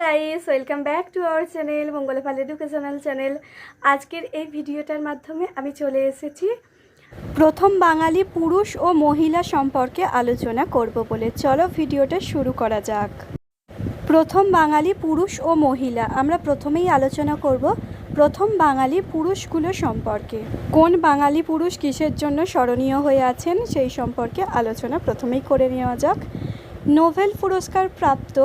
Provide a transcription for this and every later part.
Guys welcome back to our channel Mangalpal educational channel আজকের এই ভিডিওটার মাধ্যমে আমি চলে এসেছি। প্রথম বাঙালি পুরুষ ও মহিলা সম্পর্কে আলোচনা করব বলে। চলো ভিডিওটা শুরু করা যাক। প্রথম বাঙালি পুরুষ ও মহিলা, আমরা প্রথমেই আলোচনা করব প্রথম বাঙালি পুরুষগুলো সম্পর্কে। কোন বাঙালি পুরুষ কিসের জন্য স্মরণীয় হয়ে আছেন, সেই সম্পর্কে আলোচনা প্রথমেই করে নেওয়া যাক। নোভেল পুরস্কার প্রাপ্ত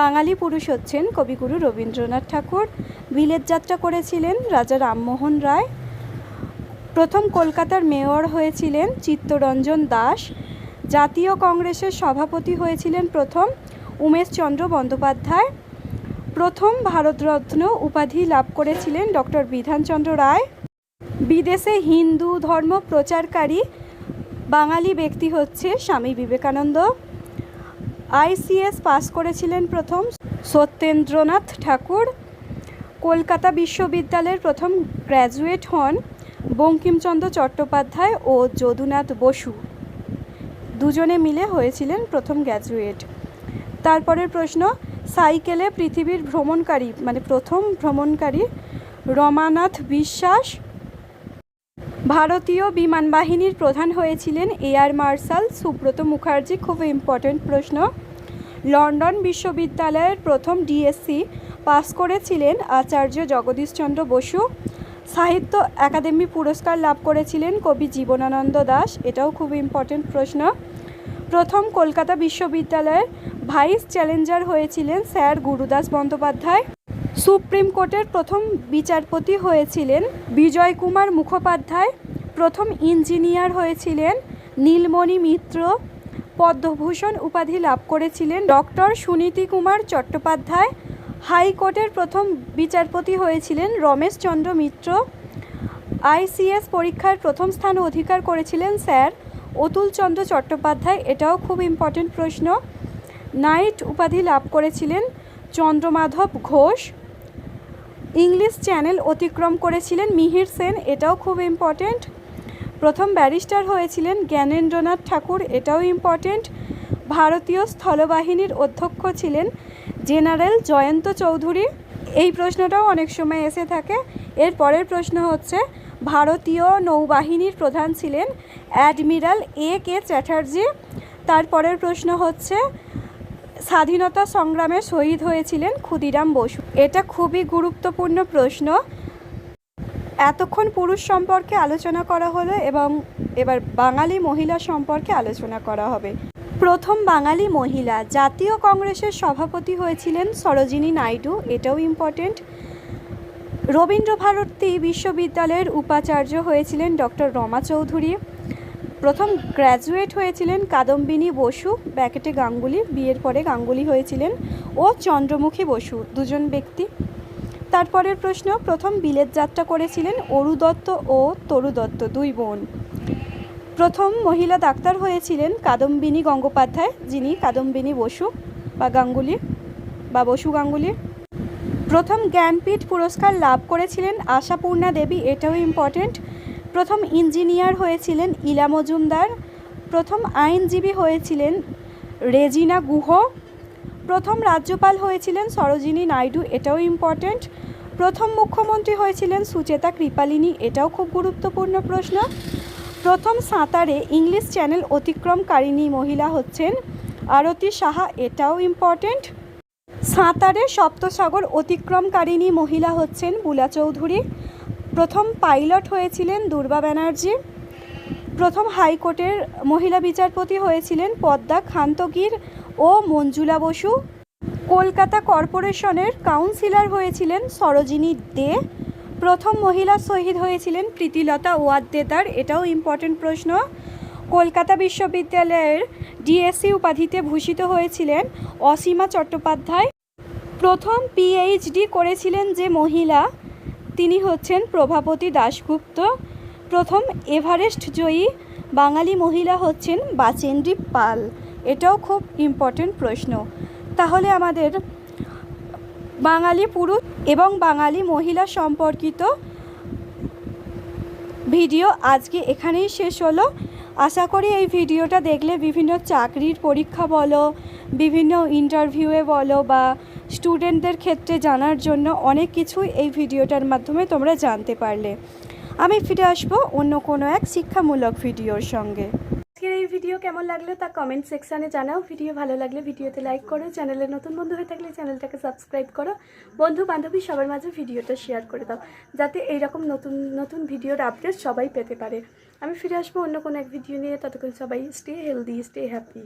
বাঙালি পুরুষ হচ্ছেন কবিগুরু রবীন্দ্রনাথ ঠাকুর। বিলেত যাত্রা করেছিলেন রাজা রামমোহন রায়। প্রথম কলকাতার মেয়র হয়েছিলেন চিত্তরঞ্জন দাস। জাতীয় কংগ্রেসের সভাপতি হয়েছিলেন প্রথম উমেশচন্দ্র বন্দ্যোপাধ্যায়। প্রথম ভারতরত্ন উপাধি লাভ করেছিলেন ডক্টর বিধানচন্দ্র রায়। বিদেশে হিন্দু ধর্ম প্রচারকারী বাঙালি ব্যক্তি হচ্ছে স্বামী বিবেকানন্দ। আইসিএস পাস করেছিলেন প্রথম সত্যেন্দ্রনাথ ঠাকুর। কলকাতা বিশ্ববিদ্যালয়ের প্রথম গ্র্যাজুয়েট হন বঙ্কিমচন্দ্র চট্টোপাধ্যায় ও যদুনাথ বসু। দুজনে মিলে হয়েছিলেন প্রথম গ্র্যাজুয়েট। তারপরের প্রশ্ন, সাইকেলে পৃথিবীর ভ্রমণকারী মানে প্রথম ভ্রমণকারী রমানাথ বিশ্বাস ভারতীয় বিমান বাহিনীর প্রধান হয়েছিলেন এয়ার মার্শাল সুব্রত মুখার্জি, খুব ইম্পর্টেন্ট প্রশ্ন। লন্ডন বিশ্ববিদ্যালয়ের প্রথম ডিএসসি পাস করেছিলেন আচার্য জগদীশচন্দ্র বসু। সাহিত্য একাডেমি পুরস্কার লাভ করেছিলেন কবি জীবনানন্দ দাস, এটাও খুব ইম্পর্টেন্ট প্রশ্ন। প্রথম কলকাতা বিশ্ববিদ্যালয়ের ভাইস চ্যালেঞ্জার হয়েছিলেন স্যার গুরুদাস বন্দ্যোপাধ্যায়। সুপ্রিম কোর্টের প্রথম বিচারপতি হয়েছিলেন বিজয় কুমার মুখোপাধ্যায়, প্রথম ইঞ্জিনিয়ার হয়েছিলেন নীলমণি মিত্র, পদ্মভূষণ উপাধি লাভ করেছিলেন ডক্টর সুনীতি কুমার চট্টোপাধ্যায়, হাইকোর্টের প্রথম বিচারপতি হয়েছিলেন রমেশচন্দ্র মিত্র, আইসিএস পরীক্ষার প্রথম স্থান অধিকার করেছিলেন স্যার অতুলচন্দ্র চট্টোপাধ্যায়, এটাও খুব ইম্পর্টেন্ট প্রশ্ন। নাইট উপাধি লাভ করেছিলেন চন্দ্রমাধব ঘোষ ইংলিশ চ্যানেল অতিক্রম করেছিলেন মিহির সেন, এটাও খুব ইম্পর্টেন্ট প্রথম ব্যারিস্টার হয়েছিলেন জ্ঞানেন্দ্রনাথ ঠাকুর, এটাও ইম্পর্টেন্ট ভারতীয় স্থলবাহিনীর অধ্যক্ষ ছিলেন জেনারেল জয়ন্ত চৌধুরী। এই প্রশ্নটাও অনেক সময় এসে থাকে। এর পরের প্রশ্ন হচ্ছে, ভারতীয় নৌবাহিনীর প্রধান ছিলেন অ্যাডমিরাল এ কে চ্যাটার্জি। তারপরের প্রশ্ন হচ্ছে স্বাধীনতা সংগ্রামে শহীদ হয়েছিলেন ক্ষুদিরাম বসু। এটা খুবই গুরুত্বপূর্ণ প্রশ্ন। এতক্ষণ পুরুষ সম্পর্কে আলোচনা করা হলো এবং এবার বাঙালি মহিলা সম্পর্কে আলোচনা করা হবে। প্রথম বাঙালি মহিলা, জাতীয় কংগ্রেসের সভাপতি হয়েছিলেন সরোজিনী নাইডু। এটাও ইম্পর্টেন্ট রবীন্দ্রভারতী বিশ্ববিদ্যালয়ের উপাচার্য হয়েছিলেন ডক্টর রমা চৌধুরী। প্রথম গ্র্যাজুয়েট হয়েছিলেন কাদম্বিনী বসু, ব্যাকেটে গাঙ্গুলি, বিয়ের পরে গাঙ্গুলি হয়েছিলেন, ও চন্দ্রমুখী বসু, দুজন ব্যক্তি। তারপরের প্রশ্ন, প্রথম বিলেত যাত্রা করেছিলেন অরু দত্ত ও তরু দত্ত দুই বোন। প্রথম মহিলা ডাক্তার হয়েছিলেন কাদম্বিনী গঙ্গোপাধ্যায়, যিনি কাদম্বিনী বসু বা গাঙ্গুলি বা বসু গাঙ্গুলি। প্রথম জ্ঞানপীঠ পুরস্কার লাভ করেছিলেন আশাপূর্ণা দেবী, এটাও ইম্পর্টেন্ট প্রথম ইঞ্জিনিয়ার হয়েছিলেন ইলা মজুমদার, প্রথম আইনজীবী হয়েছিলেন রেজিনা গুহ, প্রথম রাজ্যপাল হয়েছিলেন সরোজিনী নাইডু, এটাও ইম্পর্টেন্ট প্রথম মুখ্যমন্ত্রী হয়েছিলেন সুচেতা কৃপালিনী, এটাও খুব গুরুত্বপূর্ণ প্রশ্ন, প্রথম সাঁতারে ইংলিশ চ্যানেল অতিক্রমকারিণী মহিলা হচ্ছেন আরতি সাহা, এটাও ইম্পর্টেন্ট সাঁতারে সপ্তসাগর অতিক্রমকারিণী মহিলা হচ্ছেন বুলা চৌধুরী প্রথম পাইলট হয়েছিলেন দুর্বা ব্যানার্জি। প্রথম হাইকোর্টের মহিলা বিচারপতি হয়েছিলেন পদ্মা খান্তগীর ও মঞ্জুলা বসু। কলকাতা কর্পোরেশনের কাউন্সিলর হয়েছিলেন সরোজিনী দে। প্রথম মহিলা শহীদ হয়েছিলেন প্রীতিলতা ওয়াদ্দেদার এটাও ইম্পর্টেন্ট প্রশ্ন। কলকাতা বিশ্ববিদ্যালয়ের ডিএসসি উপাধিতে ভূষিত হয়েছিলেন অসীমা চট্টোপাধ্যায়। প্রথম পিএইচডি করেছিলেন যে মহিলা তিনি হচ্ছেন প্রভাবতী দাশগুপ্ত। প্রথম এভারেস্ট জয়ী বাঙালি মহিলা হচ্ছেন বাচেন্দ্রী পাল। এটাও খুব ইম্পর্টেন্ট প্রশ্ন। তাহলে আমাদের বাঙালি পুরুষ এবং বাঙালি মহিলা সম্পর্কিত ভিডিও আজকে এখানেই শেষ হলো। আশা করি এই ভিডিওটা দেখলে বিভিন্ন চাকরির পরীক্ষা বলো, বিভিন্ন ইন্টারভিউয়ে বলো বা স্টুডেন্টদের ক্ষেত্রে জানার জন্য অনেক কিছুই এই ভিডিওটার মাধ্যমে তোমরা জানতে পারলে। আমি ফিরে আসব অন্য কোনো এক শিক্ষামূলক ভিডিওর সঙ্গে। আজকের এই ভিডিও কেমন লাগল তা কমেন্ট সেকশানে জানাও। ভিডিও ভালো লাগলে ভিডিওতে লাইক করো। চ্যানেলে নতুন বন্ধু হয়ে থাকলে চ্যানেলটাকে সাবস্ক্রাইব করো। বন্ধু বান্ধবী সবার মাঝে ভিডিওটা শেয়ার করে দাও। যাতে এইরকম নতুন নতুন ভিডিওর আপডেট সবাই পেতে পারে। আমি ফিরে আসব অন্য কোনো এক ভিডিও নিয়ে। ততক্ষণ সবাই স্টে হেলদি স্টে হ্যাপি